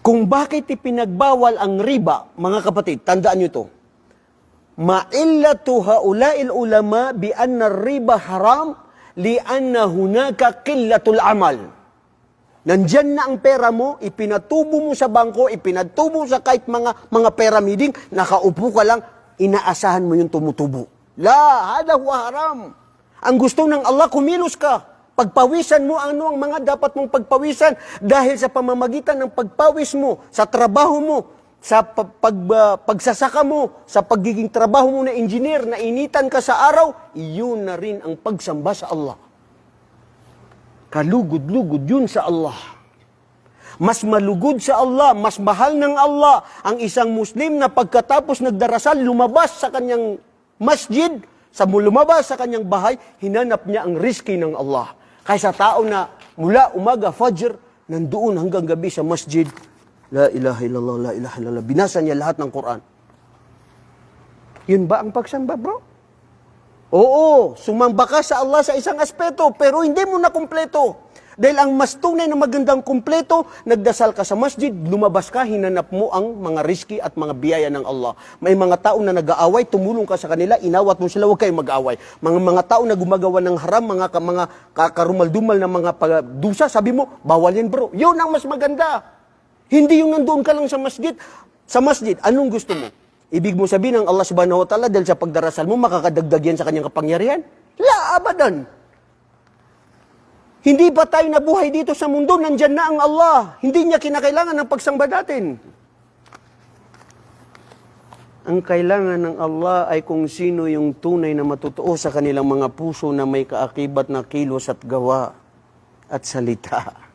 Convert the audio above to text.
Kung bakit ipinagbawal ang riba, mga kapatid, tandaan nyo ito. Ma'illatu haula'il ulama bi anna riba haram li anna hunaka qillatul amal. Nandyan na ang pera mo, ipinatubo mo sa bangko, ipinatubo sa kahit mga mga pyramiding, nakaupo ka lang, inaasahan mo yung tumutubo. La, hada huwa haram. Ang gusto ng Allah, kumilos ka. Pagpawisan mo ano ang mga dapat mong pagpawisan dahil sa pamamagitan ng pagpawis mo, sa trabaho mo, sa pa- pag, ah, pagsasaka mo, sa pagiging trabaho mo na engineer, na initan ka sa araw, iyon na rin ang pagsamba sa Allah. Kalugod-lugod yun sa Allah. Mas malugod sa Allah, mas mahal ng Allah ang isang Muslim na pagkatapos nagdarasal, lumabas sa kanyang masjid, sa lumabas sa kanyang bahay, hinanap niya ang riski ng Allah. Kaysa tao na mula umaga, fajr, nandoon hanggang gabi sa masjid, La ilaha illallah, la ilaha illallah. Binasa niya lahat ng Quran. Yun ba ang pagsamba, bro? Oo, sumamba ka sa Allah sa isang aspeto, pero hindi mo na kumpleto. Dahil ang mas tunay na magandang kumpleto, nagdasal ka sa masjid, lumabas ka, hinanap mo ang mga riski at mga biyaya ng Allah. May mga tao na nag-aaway, tumulong ka sa kanila, inawat mo sila, huwag kayong mag-aaway. Mga mga tao na gumagawa ng haram, mga ka- mga ka- karumal-dumal na mga pag- dusa, sabi mo, bawal yan bro. Yun ang mas maganda. Hindi yung nandoon ka lang sa masjid. Sa masjid, anong gusto mo? Ibig mo sabihin ng Allah subhanahu wa ta'ala dahil sa pagdarasal mo, makakadagdag yan sa kanyang kapangyarihan? La, abadan. Hindi pa tayo nabuhay dito sa mundo, nandyan na ang Allah. Hindi niya kinakailangan ng pagsamba natin. Ang kailangan ng Allah ay kung sino yung tunay na matutuo sa kanilang mga puso na may kaakibat na kilos at gawa at salita.